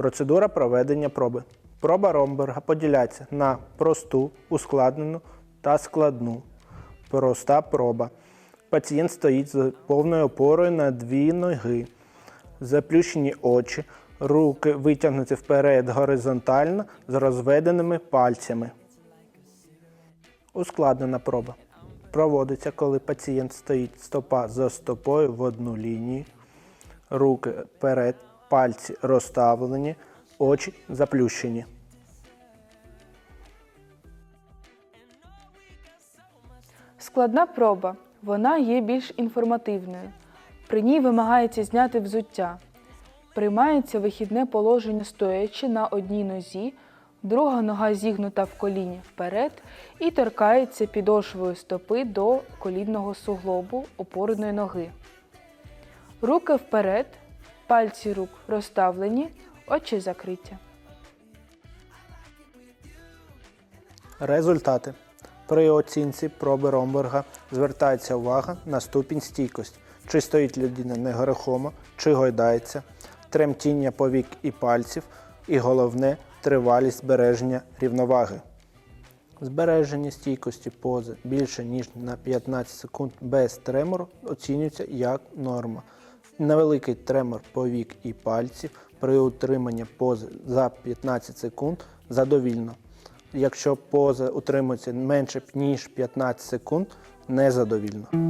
Процедура проведення проби. Проба Ромберга поділяється на просту, ускладнену та складну. Проста проба. Пацієнт стоїть з повною опорою на дві ноги, заплющені очі, руки витягнуті вперед горизонтально з розведеними пальцями. Ускладнена проба. Проводиться, коли пацієнт стоїть стопа за стопою в одну лінію, руки вперед, пальці розставлені, очі заплющені. Складна проба. Вона є більш інформативною. При ній вимагається зняти взуття. Приймається вихідне положення стоячи на одній нозі, друга нога зігнута в коліні вперед і торкається підошвою стопи до колінного суглобу опорної ноги. Руки вперед, пальці рук розставлені, очі закриті. Результати. При оцінці проби Ромберга звертається увага на ступінь стійкості. Чи стоїть людина нерухомо, чи гойдається, тремтіння повік і пальців, і головне тривалість збереження рівноваги. Збереження стійкості пози більше ніж на 15 секунд без тремору оцінюється як норма. Невеликий тремор повік і пальців при утриманні пози за 15 секунд задовільно. Якщо поза утримується менше ніж 15 секунд, незадовільно.